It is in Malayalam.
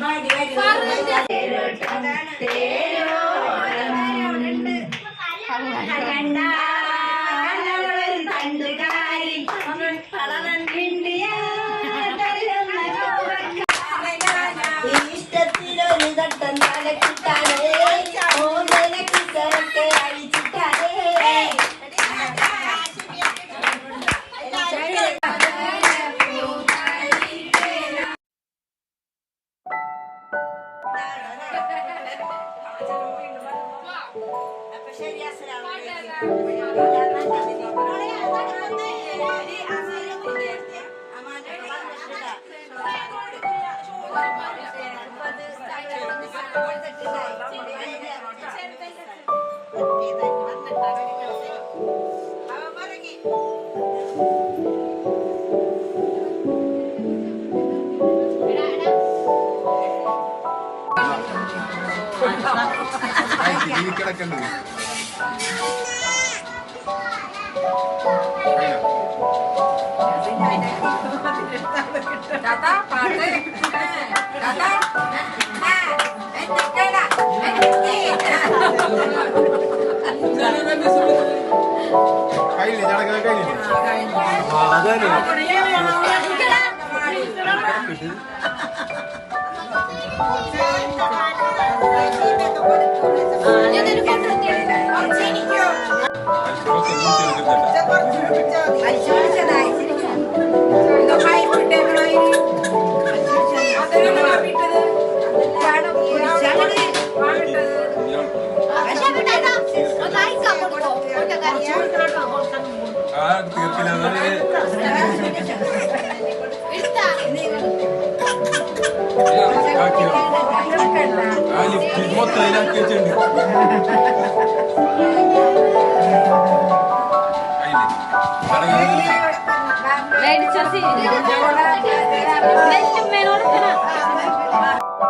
divide divide divide divide divide divide Apa saya dia sedang? കിടക്കണ്ടത് കയ്യില്ലേ ചടങ്ങ് കയ്യില്ലേ ആ തീർക്കില്ല ആ ലിഫ്റ്റ് മൊത്തം അതിലാക്കി വെച്ചിട്ടുണ്ട് കയ്യില്ലേ ചടങ്ങ് മേടിച്ചോ മേനോട് Música